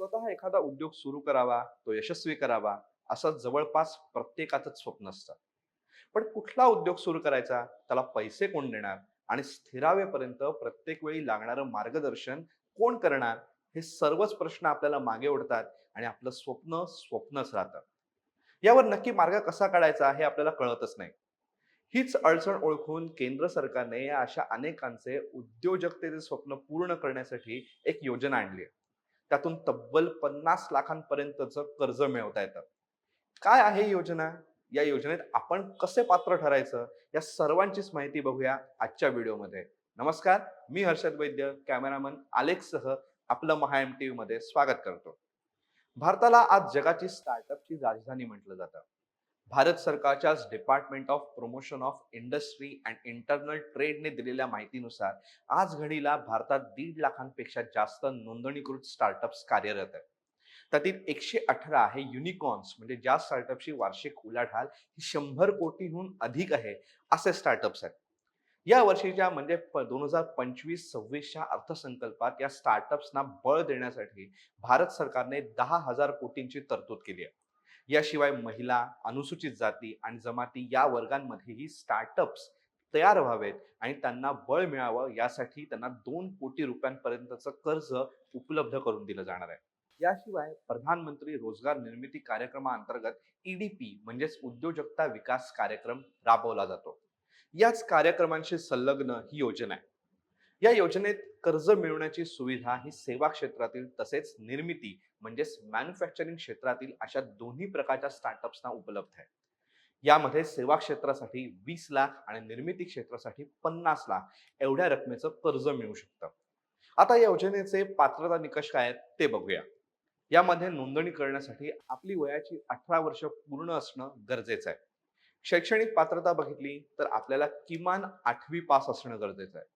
स्वतः एखादा उद्योग सुरू करावा तो यशस्वी करावा असं जवळपास प्रत्येकाचंच स्वप्न असतं. पण कुठला उद्योग सुरू करायचा त्याला पैसे कोण देणार आणि स्थिरावेपर्यंत प्रत्येक वेळी लागणारं मार्गदर्शन कोण करणार हे सर्वच प्रश्न आपल्याला मागे ओढतात आणि आपलं स्वप्न स्वप्नच राहतं. यावर नक्की मार्ग कसा काढायचा हे आपल्याला कळतच नाही. हीच अडचण ओळखून केंद्र सरकारने या अशा अनेकांचे उद्योजकतेचे स्वप्न पूर्ण करण्यासाठी एक योजना आणली आहे. त्यातून तब्बल पन्नास लाखांपर्यंतचं कर्ज मिळवता येतं. काय आहे योजना? या योजनेत आपण कसे पात्र ठरायचं? या सर्वांचीच माहिती बघूया आजच्या व्हिडिओमध्ये. नमस्कार मी हर्षद वैद्य कॅमेरामन आलेखसह आपलं महा एम टी मध्ये स्वागत करतो. भारताला आज जगाची स्टार्टअपची राजधानी म्हटलं जातं. Bharat सरकारच्याच department of promotion of industry and internal ट्रेडने दिलेल्या माहितीनुसार आज घडीला भारतात दीड लाखांपेक्षा जास्त नोंदणीकृत स्टार्टअप्स कार्यरत आहेत. त्यातील एकशे अठरा हे युनिकॉर्न्स म्हणजे ज्या स्टार्टअपची वार्षिक उलाढाल ही शंभर कोटीहून अधिक आहे असे स्टार्टअप्स आहेत. या वर्षीच्या म्हणजे दोन हजार पंचवीस सव्वीसच्या अर्थसंकल्पात या स्टार्टअप्सना बळ देण्यासाठी भारत सरकारने दहा हजार कोटींची तरतूद केली आहे. याशिवाय महिला अनुसूचित जाती आणि जमाती या वर्गांमध्येही स्टार्टअप्स तयार व्हावेत आणि त्यांना बळ मिळावं यासाठी त्यांना दोन कोटी रुपयांपर्यंतचं कर्ज उपलब्ध करून दिलं जाणार आहे. याशिवाय प्रधानमंत्री रोजगार निर्मिती कार्यक्रमाअंतर्गत ईडीपी म्हणजेच उद्योजकता विकास कार्यक्रम राबवला जातो. याच कार्यक्रमांशी संलग्न ही योजना आहे. या योजनेत कर्ज मिळवण्याची सुविधा ही सेवा क्षेत्रातील तसेच निर्मिती म्हणजेच मॅन्युफॅक्चरिंग क्षेत्रातील अशा दोन्ही प्रकारच्या स्टार्टअप्सना उपलब्ध आहे यामध्ये सेवा क्षेत्रासाठी वीस लाख आणि निर्मिती क्षेत्रासाठी पन्नास लाख एवढ्या रकमेचं कर्ज मिळू शकतं. आता या योजनेचे पात्रता निकष काय आहेत ते बघूया. यामध्ये नोंदणी करण्यासाठी आपली वयाची अठरा वर्ष पूर्ण असणं गरजेचं आहे. शैक्षणिक पात्रता बघितली तर आपल्याला किमान आठवी पास असणं गरजेचं आहे.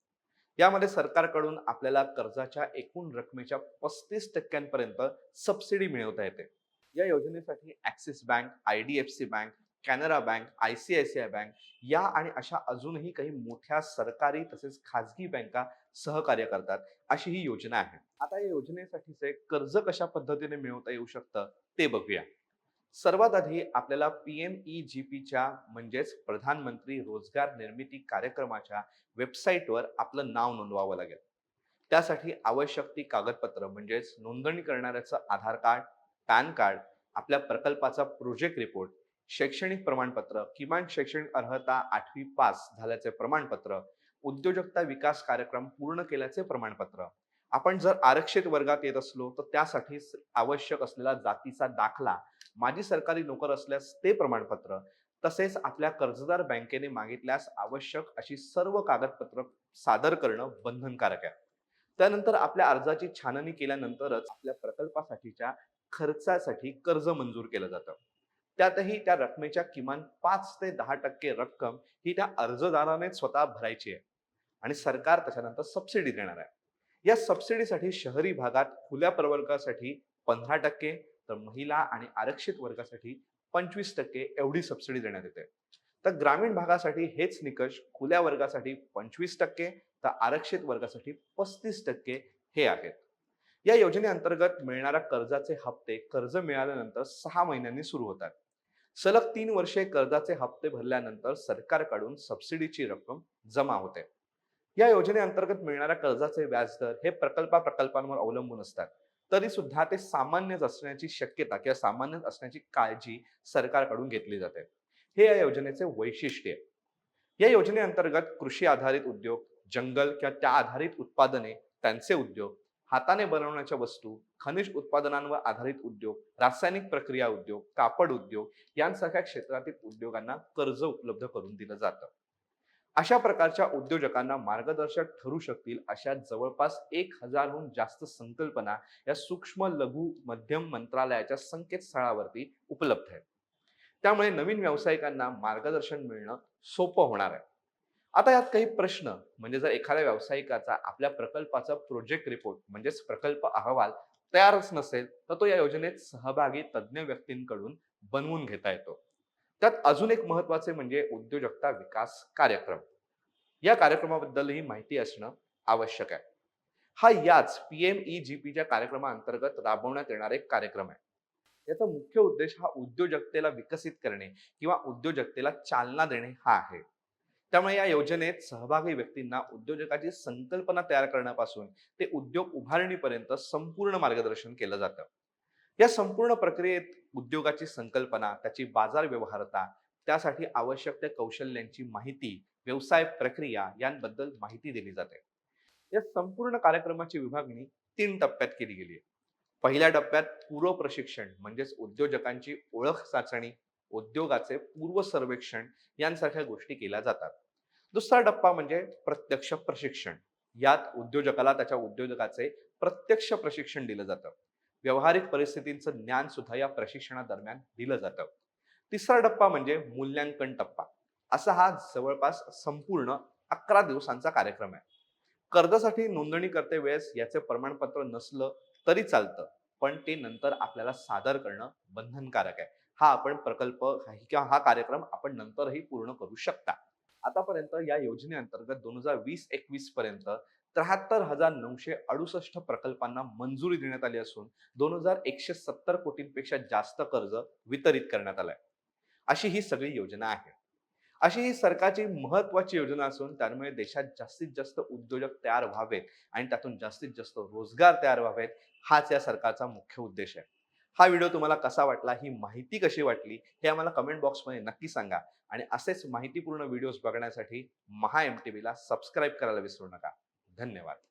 यामध्ये सरकारकडून आपल्याला कर्जाच्या एकूण रकमेच्या पस्तीस टक्क्यांपर्यंत सबसिडी मिळवता येते. या योजनेसाठी Axis bank I D F C bank Canara bank I C I C I bank या आणि अशा अजूनही काही मोठ्या सरकारी तसेच खाजगी बँका सहकार्य करतात अशी ही योजना आहे. आता या योजनेसाठीचे कर्ज कशा पद्धतीने मिळवता येऊ शकतं ते बघूया. सर्वात आधी आपल्याला पी एम ई जी पीच्या म्हणजेच प्रधानमंत्री रोजगार निर्मिती कार्यक्रमाच्या वेबसाईटवर आपलं नाव नोंदवावं लागेल. त्यासाठी आवश्यक ती कागदपत्र म्हणजेच नोंदणी करणाऱ्याचं आधार कार्ड पॅन कार्ड आपल्या प्रकल्पाचा प्रोजेक्ट रिपोर्ट शैक्षणिक प्रमाणपत्र किमान शैक्षणिक अर्हता आठवी पास झाल्याचे प्रमाणपत्र उद्योजकता विकास कार्यक्रम पूर्ण केल्याचे प्रमाणपत्र. आपण जर आरक्षित वर्गात येत असलो तर त्यासाठी आवश्यक असलेला जातीचा दाखला माजी सरकारी नोकर असल्यास ते प्रमाणपत्र तसेच आपल्या कर्जदार बँकेने मागितल्यास आवश्यक अशी सर्व कागदपत्र सादर करणं बंधनकारक आहे. त्यानंतर आपल्या अर्जाची छाननी केल्यानंतरच आपल्या प्रकल्पासाठीच्या खर्चासाठी कर्ज मंजूर केलं जातं. त्यातही त्या रकमेच्या किमान पाच ते दहा टक्के रक्कम ही त्या अर्जदाराने स्वतः भरायची आहे आणि सरकार त्याच्यानंतर सबसिडी देणार आहे. या सबसिडीसाठी शहरी भागात खुल्या प्रवर्गासाठी पंधरा टक्के तर महिला आणि आरक्षित वर्गासाठी पंचवीस टक्के एवढी सबसिडी देण्यात येते. तर ग्रामीण भागासाठी हेच निकष खुल्या वर्गासाठी पंचवीस टक्के तर आरक्षित वर्गासाठी पस्तीस टक्के हे आहेत. या योजनेअंतर्गत मिळणाऱ्या कर्जाचे हप्ते कर्ज मिळाल्यानंतर सहा महिन्यांनी सुरू होतात. सलग तीन वर्षे कर्जाचे हप्ते भरल्यानंतर सरकारकडून सबसिडीची रक्कम जमा होते. या योजनेअंतर्गत मिळणाऱ्या कर्जाचे व्याजदर हे प्रकल्पा प्रकल्पांवर अवलंबून असतात. तरी सुद्धा ते सामान्यच असण्याची शक्यता किंवा सामान्यच असण्याची काळजी सरकारकडून घेतली जाते. हे या योजनेचे वैशिष्ट्य आहे. या योजनेअंतर्गत कृषी आधारित उद्योग जंगल किंवा त्या आधारित उत्पादने त्यांचे उद्योग हाताने बनवण्याच्या वस्तू खनिज उत्पादनांवर आधारित उद्योग रासायनिक प्रक्रिया उद्योग कापड उद्योग यांसारख्या क्षेत्रातील उद्योगांना कर्ज उपलब्ध करून दिलं जातं. अशा प्रकारच्या उद्योजकांना मार्गदर्शक ठरू शकतील अशा जवळपास एक हजारहून जास्त संकल्पना या सूक्ष्म लघु मध्यम मंत्रालयाच्या संकेतस्थळावरती उपलब्ध आहेत. त्यामुळे नवीन व्यावसायिकांना मार्गदर्शन मिळणं सोपं होणार आहे. आता यात काही प्रश्न म्हणजे जर एखाद्या व्यावसायिकाचा आपल्या प्रकल्पाचा प्रोजेक्ट रिपोर्ट म्हणजेच प्रकल्प अहवाल तयारच नसेल तर तो या योजनेत सहभागी तज्ज्ञ व्यक्तींकडून बनवून घेता येतो. त्यात अजून एक महत्त्वाचे म्हणजे उद्योजकता विकास कार्यक्रम. या कार्यक्रमाबद्दलही माहिती असणं आवश्यक आहे. हा याच पी एम ई जी पीच्या कार्यक्रमाअंतर्गत राबवण्यात येणारा एक कार्यक्रम आहे. याचा मुख्य उद्देश हा उद्योजकतेला विकसित करणे किंवा उद्योजकतेला चालना देणे हा आहे. त्यामुळे या योजनेत सहभागी व्यक्तींना उद्योजकाची संकल्पना तयार करण्यापासून ते उद्योग उभारणीपर्यंत संपूर्ण मार्गदर्शन केलं जातं. या संपूर्ण प्रक्रियेत उद्योगाची संकल्पना त्याची बाजार व्यवहारता त्यासाठी आवश्यक त्या कौशल्यांची माहिती व्यवसाय प्रक्रिया यांबद्दल माहिती दिली जाते. या संपूर्ण कार्यक्रमाची विभागणी तीन टप्प्यात केली गेली आहे. पहिल्या टप्प्यात पूर्व प्रशिक्षण म्हणजेच उद्योजकांची ओळख चाचणी उद्योगाचे पूर्व सर्वेक्षण यांसारख्या गोष्टी केल्या जातात. दुसरा टप्पा म्हणजे प्रत्यक्ष प्रशिक्षण. यात उद्योजकाला त्याच्या उद्योजकाचे प्रत्यक्ष प्रशिक्षण दिलं जातं. व्यावहारिक परिस्थितींचं ज्ञान सुद्धा या प्रशिक्षणादरम्यान दिलं जातं. तिसरा टप्पा म्हणजे मूल्यांकन टप्पा. असा हा जवळपास संपूर्ण अकरा दिवसांचा कार्यक्रम आहे. कर्जासाठी नोंदणी करते वेळेस याचे प्रमाणपत्र नसलं तरी चालतं पण ते नंतर आपल्याला सादर करणं बंधनकारक आहे. हा आपण प्रकल्प किंवा हा कार्यक्रम आपण नंतरही पूर्ण करू शकता. आतापर्यंत या योजनेअंतर्गत दोन हजार वीस एकवीस पर्यंत त्र्याहत्तर हजार नऊशे अडुसष्ट प्रकल्पांना मंजुरी देण्यात आली असून दोन हजार एकशे सत्तर कोटींपेक्षा जास्त कर्ज वितरित करण्यात आलंय. अशी ही सगळी योजना आहे. अशी ही सरकारची महत्वाची योजना असून त्यामुळे देशात जास्तीत जास्त उद्योजक तयार व्हावेत आणि त्यातून जास्तीत जास्त रोजगार तयार व्हावेत हाच या सरकारचा मुख्य उद्देश आहे. हा व्हिडिओ तुम्हाला कसा वाटला ही माहिती कशी वाटली हे आम्हाला कमेंट बॉक्समध्ये नक्की सांगा आणि असेच माहितीपूर्ण व्हिडिओज बघण्यासाठी महा एम टी व्हीला सबस्क्राईब करायला विसरू नका. धन्यवाद.